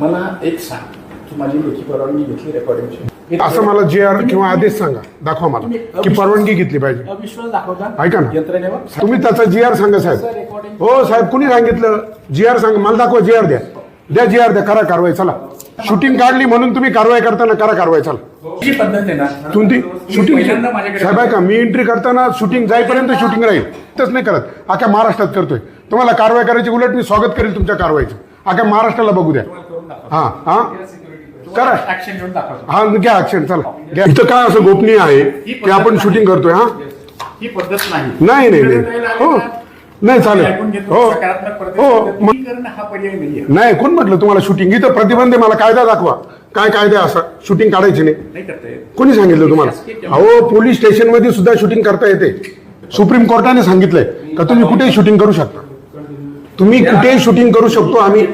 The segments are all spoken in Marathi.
मला एक सांग. तू माझी लेखी परवानगी घेतली रेकॉर्डिंगची असं मला जे आर किंवा आदेश सांगा. दाखवा मला. की परवानगी घेतली पाहिजे. अविश्वास दाखवता? ऐका ना. यंत्रणेवर? तुम्ही त्याचा जी आर सांगा साहेब. हो साहेब कुणी सांगितलं? जी आर सांगा. मला दाखवा जी आर द्या. द्या जी आर द्या. करा कारवाई. चला. शूटिंग काढली म्हणून तुम्ही कारवाई करताना करा कारवाई. चला. जी पद्धत आहे ना कोणती? शूटिंग साहेब आहे का मी एंट्री करताना शूटिंग जाईपर्यंत शूटिंग राहील. तसं नाही करत. अख्या महाराष्ट्रात करतोय. तुम्हाला कारवाई करायची उलट मी स्वागत करेल तुमच्या कारवाईचं. अख्या महाराष्ट्राला बघू द्या. हा हा? करा. ऍक्शन घेऊन दाखवतो. हा घ्या ऍक्शन चला. घ्या इथं काय असं गोपनीय आहे? की आपण शूटिंग करतोय हा? ही पद्धत नाही. नाही नाही नाही. हो. नाही चालेल. हो. हो मग- करणं हा पर्याय नाहीये. नाही कोण म्हटलं तुम्हाला शूटिंग इथं प्रतिबंध आहे मला कायदा दाखवा. काय कायदा आहे असा? शूटिंग काढायची नाही. नाही करता येत. कोणी सांगितलं तुम्हाला? अहो पोलीस स्टेशनमध्ये सुद्धा शूटिंग करता येते. सुप्रीम कोर्टाने सांगितलंय का तुम्ही कुठेही शूटिंग करू शकता? तुम्ही कुठेही शूटिंग करू शकतो आम्ही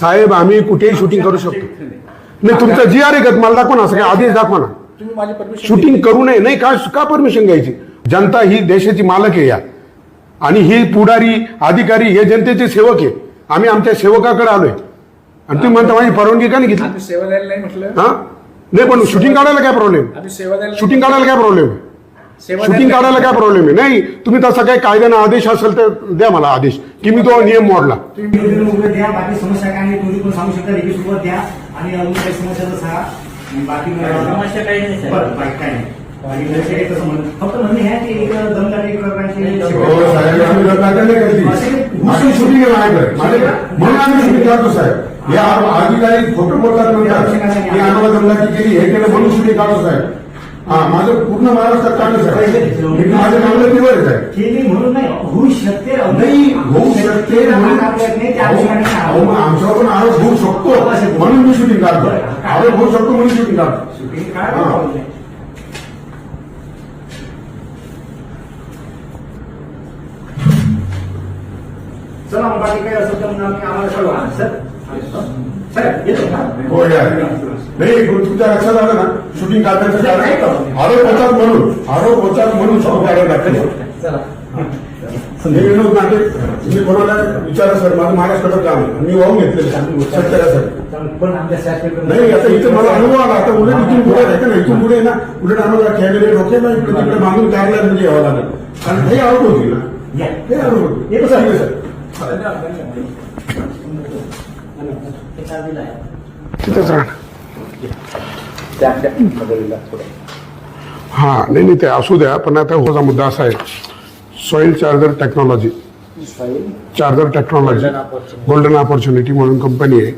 साहेब आम्ही कुठेही शूटिंग करू शकतो. नाही तुमचा जी आर आहे का मला दाखवा ना काय आदेश दाखवा ना. शूटिंग करू नये नाही का का परमिशन घ्यायची? जनता ही देशाची मालक आहे या. आणि ही पुढारी अधिकारी हे जनतेचे सेवक आहे. आम्ही आमच्या सेवकाकडे आलोय. आणि तुम्ही म्हणता माझी परवानगी का नाही घेतली? सेवा द्यायला नाही म्हटलं. हा? नाही पण शूटिंग काढायला काय प्रॉब्लेम शूटिंग काढायला काय प्रॉब्लेम सेवा शूटिंग काढायला काय प्रॉब्लेम आहे? नाही तुम्ही तसा काही कायद्यानं आदेश असेल तर द्या मला आदेश. की मी तो नियम मोडला. निवेदन वगैरे द्या बाकी समस्या काय नाही तुम्ही पण सांगू शकता लेखी सोबत द्या आणि अजून काही समस्या तर सांगा. आणि बाकी समस्या काही नाही बरं बाकी काय नाही. बाकी दुसरं काही तसं म्हणत फक्त म्हणणे हे प्रकारांची हो. हे अधिकारी खोटं बोलतात आम्हाला केली हे केलं म्हणून शूटिंग काढतो साहेब. हा माझं पूर्ण महाराष्ट्रात साहेब मी माझ्या मामलतीवर आहे. केली म्हणून नाही होऊ शकते नाही होऊ शकते आमच्यावर पण आरोप होऊ शकतो. म्हणून मी शूटिंग काढतो. आरोप होऊ शकतो म्हणून शूटिंग काढतो. चला मग बाकी काही असेल तर आम्हाला कळवा. सर? सर येतो का? हो नाही तुमच्या लक्षात आलं ना शूटिंग काढण्याचं कारण आरोप होतात म्हणून आरोप होतात म्हणून लागतं चला हे विनोद नाटे तुम्ही कोणाला विचारा सर माझं महाराष्ट्राचं काम आहे मी वाहून घेतलेलं शासकीय नाही आता इथं मला अनुभव आला आता उलट इथून पुढे आहे का नाही इथून पुढे ना उलट आम्हाला कॅमेरे डोके ना तिकडे बांधून कार्यालयात म्हणजे यावं लागेल कारण हे आरोप होतील ना हे आरोप सर. आहे, सर तिथंच राहणार हा नाही नाही ते असू द्या पण आता होचा मुद्दा असा आहे. Soil charger technology charger technology. Golden opportunity म्हणून कंपनी आहे.